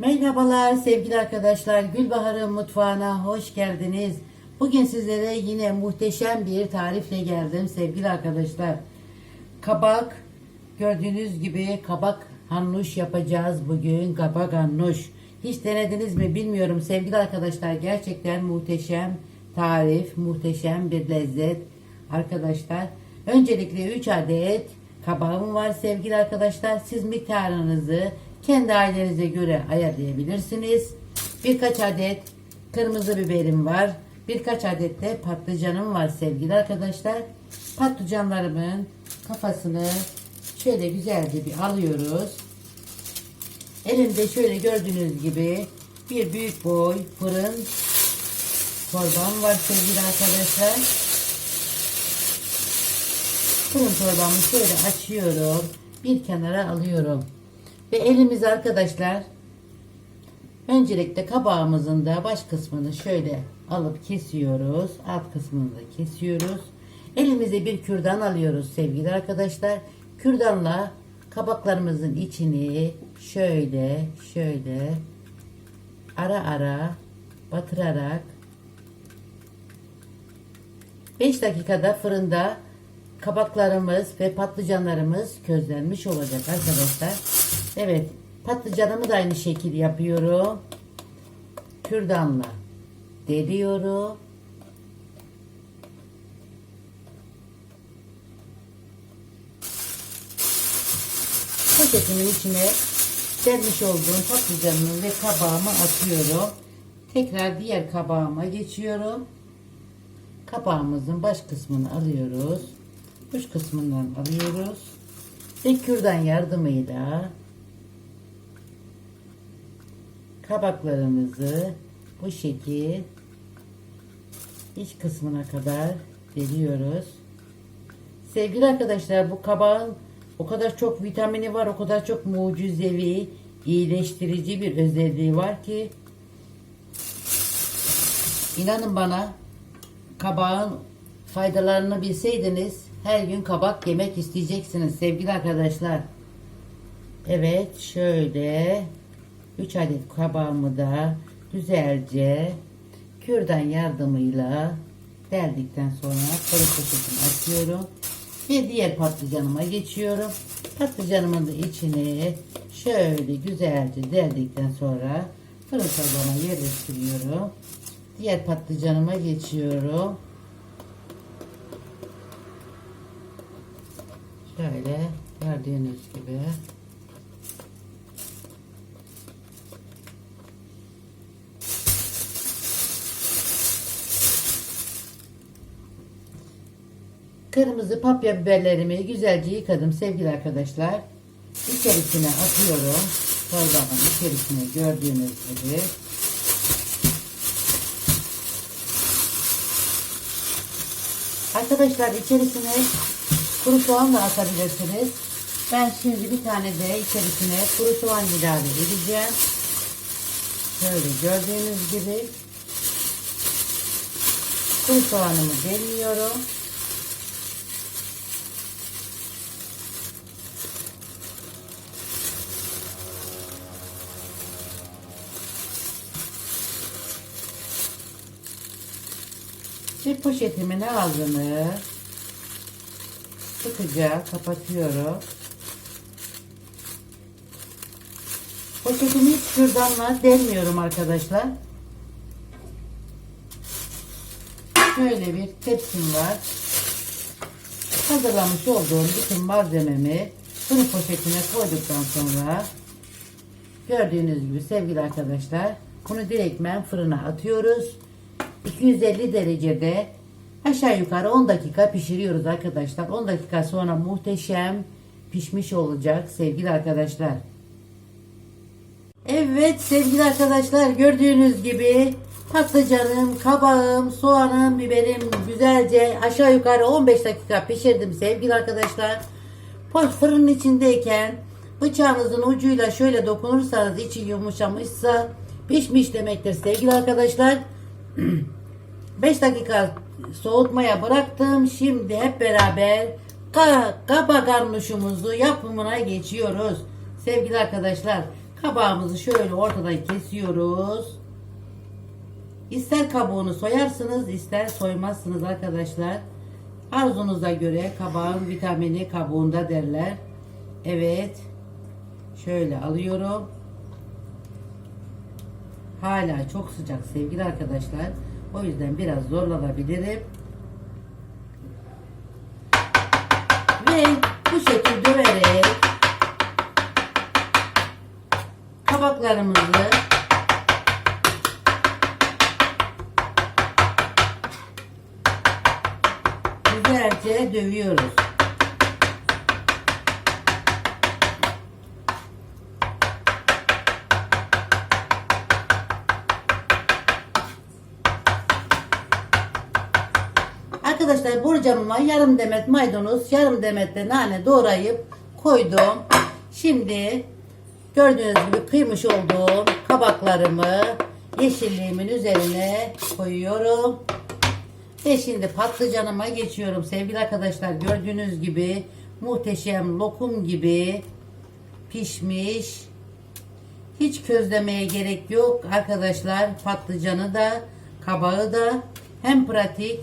Merhabalar sevgili arkadaşlar. Gülbahar'ın mutfağına hoş geldiniz. Bugün sizlere yine muhteşem bir tarifle geldim sevgili arkadaşlar. Kabak gördüğünüz gibi kabak hannuş yapacağız bugün. Kabak hannuş. Hiç denediniz mi bilmiyorum sevgili arkadaşlar. Gerçekten muhteşem tarif, muhteşem bir lezzet arkadaşlar. Öncelikle 3 adet kabağım var sevgili arkadaşlar. Siz miktarınızı kendi ailenize göre ayarlayabilirsiniz. Birkaç adet kırmızı biberim var. Birkaç adet de patlıcanım var sevgili arkadaşlar. Patlıcanlarımın kafasını şöyle güzelce bir alıyoruz. Elimde şöyle gördüğünüz gibi bir büyük boy fırın torbam var sevgili arkadaşlar. Fırın torbamı şöyle açıyorum. Bir kenara alıyorum. Ve elimiz arkadaşlar öncelikle kabağımızın da baş kısmını şöyle alıp kesiyoruz. Alt kısmını da kesiyoruz. Elimize bir kürdan alıyoruz sevgili arkadaşlar. Kürdanla kabaklarımızın içini şöyle şöyle ara ara batırarak 5 dakikada fırında kabaklarımız ve patlıcanlarımız közlenmiş olacak arkadaşlar. Evet patlıcanımı da aynı şekil yapıyorum. Kürdanla deliyorum. Poşetimin içine sermiş olduğum patlıcanımı ve kabağımı atıyorum. Tekrar diğer kabağıma geçiyorum. Kabağımızın baş kısmını alıyoruz. Uç kısmından alıyoruz. Ve kürdan yardımıyla kabaklarımızı bu şekil iç kısmına kadar deliyoruz. Sevgili arkadaşlar bu kabağın o kadar çok vitamini var, o kadar çok mucizevi, iyileştirici bir özelliği var ki inanın bana kabağın faydalarını bilseydiniz her gün kabak yemek isteyeceksiniz sevgili arkadaşlar. Evet şöyle 3 adet kabağımı da güzelce kürdan yardımıyla deldikten sonra sarı poşetini açıyorum. Ve diğer patlıcanıma geçiyorum. Patlıcanımın da içine şöyle güzelce deldikten sonra fırın torbama yerleştiriyorum. Diğer patlıcanıma geçiyorum. Şöyle gördüğünüz gibi. Kırmızı papya biberlerimi güzelce yıkadım sevgili arkadaşlar. İçerisine atıyorum. Torbamın içerisine gördüğünüz gibi. Arkadaşlar içerisine kuru soğan da atabilirsiniz. Ben şimdi bir tane de içerisine kuru soğan ilave edeceğim. Şöyle gördüğünüz gibi kuru soğanımı deliyorum. Ve poşetimin ağzını sıkıca kapatıyorum. Poşetimi hiç kürdanla delmiyorum arkadaşlar. Şöyle bir tepsim var. Hazırlamış olduğum bütün malzememi fırın poşetine koyduktan sonra gördüğünüz gibi sevgili arkadaşlar bunu direktmen fırına atıyoruz. 250 derecede aşağı yukarı 10 dakika pişiriyoruz arkadaşlar. 10 dakika sonra muhteşem pişmiş olacak sevgili arkadaşlar. Evet sevgili arkadaşlar gördüğünüz gibi patlıcanım, kabağım, soğanım, biberim güzelce aşağı yukarı 15 dakika pişirdim sevgili arkadaşlar. Fırının içindeyken bıçağınızın ucuyla şöyle dokunursanız içi yumuşamışsa pişmiş demektir sevgili arkadaşlar. 5 dakika soğutmaya bıraktım. Şimdi hep beraber ka kaba garnuşumuzu yapımına geçiyoruz. Sevgili arkadaşlar Kabağımızı şöyle ortadan kesiyoruz. İster kabuğunu soyarsınız, ister soymazsınız arkadaşlar. Arzunuza göre kabağın vitamini kabuğunda derler. Evet. Şöyle alıyorum. Hala çok sıcak sevgili arkadaşlar. O yüzden biraz zorlanabilirim. Ve bu şekilde döverek kabaklarımızı güzelce dövüyoruz. Arkadaşlar borcamıma yarım demet maydanoz, yarım demet de nane doğrayıp koydum. Şimdi gördüğünüz gibi kıymış olduğum kabaklarımı yeşilliğimin üzerine koyuyorum. Ve şimdi patlıcanıma geçiyorum sevgili arkadaşlar. Gördüğünüz gibi muhteşem lokum gibi pişmiş. Hiç közlemeye gerek yok arkadaşlar. Patlıcanı da kabağı da hem pratik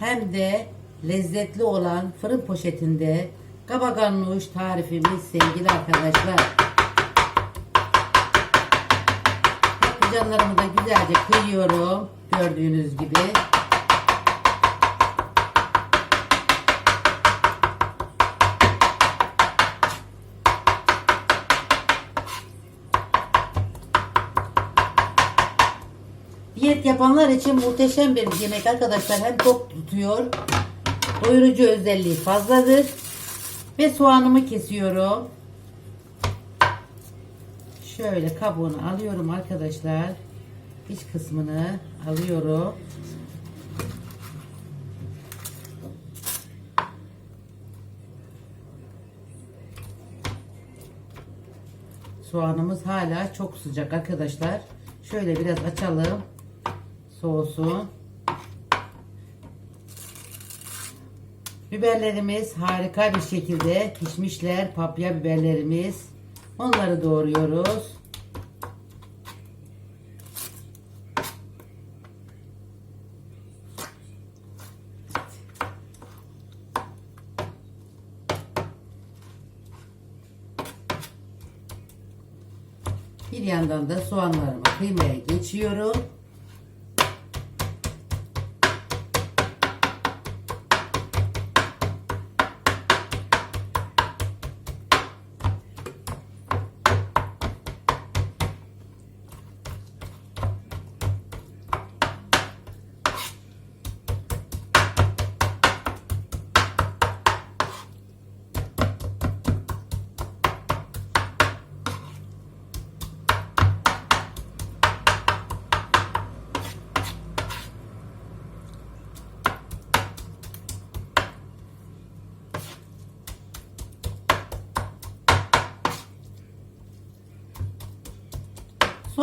hem de lezzetli olan fırın poşetinde kabaganluş tarifimiz sevgili arkadaşlar. Patlıcanlarımı da güzelce kıyıyorum. Gördüğünüz gibi. Yapanlar için muhteşem bir yemek arkadaşlar. Hem tok tutuyor. Doyurucu özelliği fazladır. Ve soğanımı kesiyorum. Şöyle kabuğunu alıyorum arkadaşlar. İç kısmını alıyorum. Soğanımız hala çok sıcak arkadaşlar. Şöyle biraz açalım. Soğusun. Biberlerimiz harika bir şekilde pişmişler. Papya biberlerimiz. Onları doğruyoruz. Bir yandan da soğanlarımı kıymaya geçiyorum.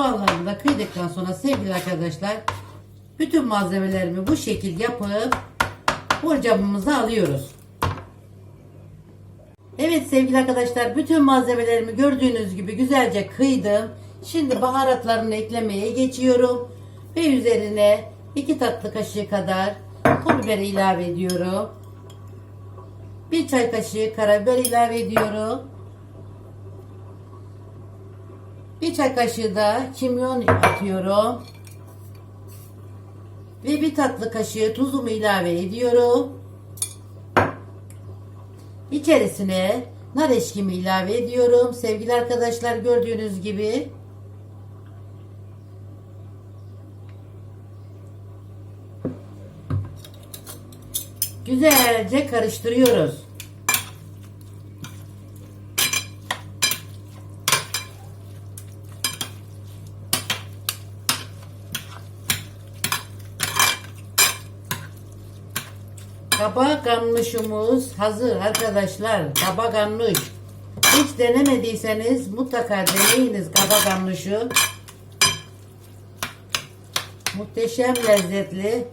Soğanlarımı kıydıktan sonra sevgili arkadaşlar bütün malzemelerimi bu şekil yapıp borcamımıza alıyoruz. Evet sevgili arkadaşlar bütün malzemelerimi gördüğünüz gibi güzelce kıydım. Şimdi baharatlarını eklemeye geçiyorum. Ve üzerine 2 tatlı kaşığı kadar pul biberi ilave ediyorum. 1 çay kaşığı karabiber ilave ediyorum. Bir çay kaşığı da kimyon atıyorum. Ve bir tatlı kaşığı tuzumu ilave ediyorum. İçerisine nar eşkimi ilave ediyorum. Sevgili arkadaşlar gördüğünüz gibi. Güzelce karıştırıyoruz. Kaba ganuşumuz hazır arkadaşlar. Kaba ganuş. Hiç denemediyseniz mutlaka deneyiniz kaba ganuşu. Muhteşem lezzetli.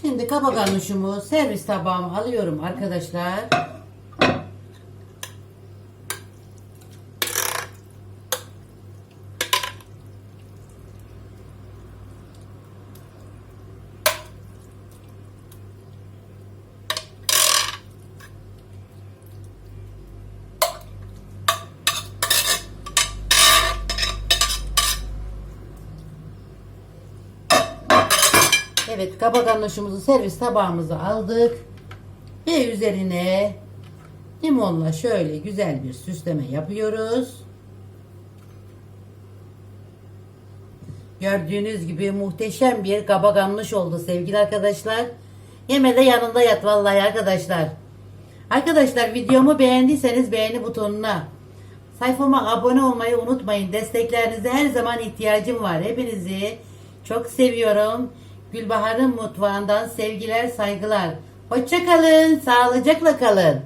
Şimdi kabak garnışımı servis tabağıma alıyorum arkadaşlar. Evet kabak garnışımızı servis tabağımıza aldık. Ve üzerine limonla şöyle güzel bir süsleme yapıyoruz. Gördüğünüz gibi muhteşem bir kabak garnış oldu sevgili arkadaşlar. Yeme de yanında yat vallahi arkadaşlar. Arkadaşlar videomu beğendiyseniz beğeni butonuna sayfama abone olmayı unutmayın. Desteklerinize her zaman ihtiyacım var. Hepinizi çok seviyorum. Gülbahar'ın mutfağından sevgiler, saygılar. Hoşça kalın, sağlıcakla kalın.